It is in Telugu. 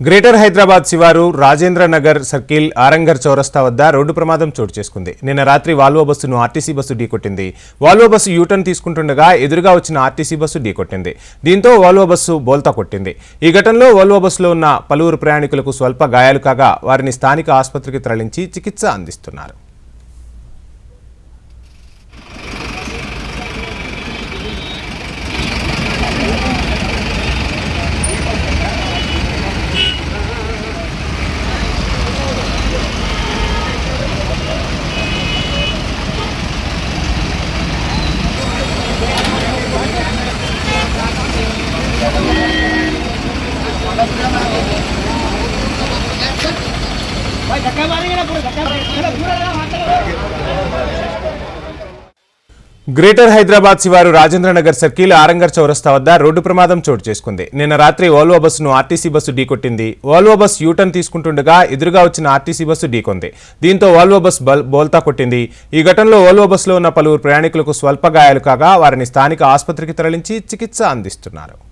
గ్రేటర్ హైదరాబాద్ శివారు రాజేంద్ర నగర్ సర్కిల్ ఆరంగర్ చౌరస్తా వద్ద రోడ్డు ప్రమాదం చోటు చేసుకుంది. నిన్న రాత్రి వాల్వో బస్సును ఆర్టీసీ బస్సు ఢీకొట్టింది. వాల్వో బస్సు యూటర్న్ తీసుకుంటుండగా ఎదురుగా వచ్చిన ఆర్టీసీ బస్సు ఢీకొట్టింది. దీంతో వాల్వో బస్సు బోల్తా కొట్టింది. ఈ ఘటనలో వాల్వో బస్సులో ఉన్న పలువురు ప్రయాణికులకు స్వల్ప గాయాలు కాగా వారిని స్థానిక ఆసుపత్రికి తరలించి చికిత్స అందిస్తున్నారు. గ్రేటర్ హైదరాబాద్ శివారు రాజేంద్ర నగర్ సర్కిల్ ఆరంగర్ చౌరస్తా వద్ద రోడ్డు ప్రమాదం చోటు చేసుకుంది. నిన్న రాత్రి ఓల్వో బస్సును ఆర్టీసీ బస్సు ఢీకొట్టింది ఓల్వో బస్సు యూటర్న్ తీసుకుంటుండగా ఎదురుగా వచ్చిన ఆర్టీసీ బస్సు ఢీకొంది దీంతో ఓల్వో బస్ బల్- బోల్తా కొట్టింది. ఈ ఘటనలో ఓల్వో బస్సులో ఉన్న పలువురు ప్రయాణికులకు స్వల్ప గాయాలు కాగా వారిని స్థానిక ఆసుపత్రికి తరలించి చికిత్స అందిస్తున్నారు.